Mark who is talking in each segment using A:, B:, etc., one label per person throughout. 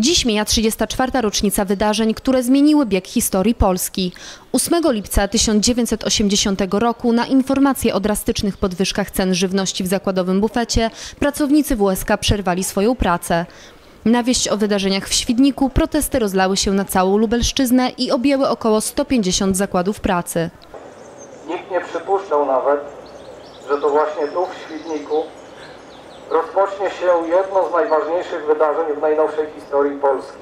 A: Dziś mija 34. rocznica wydarzeń, które zmieniły bieg historii Polski. 8 lipca 1980 roku na informacje o drastycznych podwyżkach cen żywności w zakładowym bufecie pracownicy WSK przerwali swoją pracę. Na wieść o wydarzeniach w Świdniku protesty rozlały się na całą Lubelszczyznę i objęły około 150 zakładów pracy.
B: Nikt nie przypuszczał nawet, że to właśnie tu w Świdniku rozpocznie się jedno z najważniejszych wydarzeń w najnowszej historii Polski.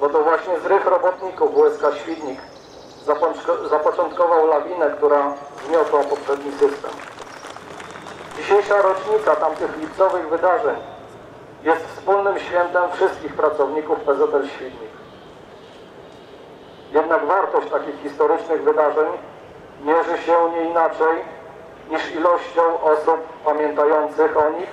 B: Bo to właśnie zrych robotników WSK Świdnik zapoczątkował lawinę, która zmiotła poprzedni system. Dzisiejsza rocznica tamtych lipcowych wydarzeń jest wspólnym świętem wszystkich pracowników PZL Świdnik. Jednak wartość takich historycznych wydarzeń mierzy się nie inaczej niż ilością osób pamiętających o nich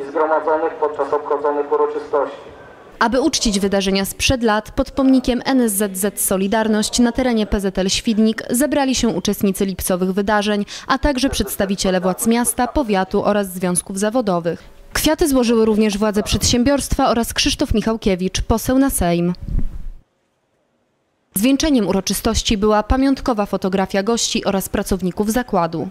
B: i zgromadzonych podczas obchodzonych uroczystości.
A: Aby uczcić wydarzenia sprzed lat, pod pomnikiem NSZZ Solidarność na terenie PZL Świdnik zebrali się uczestnicy lipcowych wydarzeń, a także przedstawiciele władz miasta, powiatu oraz związków zawodowych. Kwiaty złożyły również władze przedsiębiorstwa oraz Krzysztof Michałkiewicz, poseł na Sejm. Zwieńczeniem uroczystości była pamiątkowa fotografia gości oraz pracowników zakładu.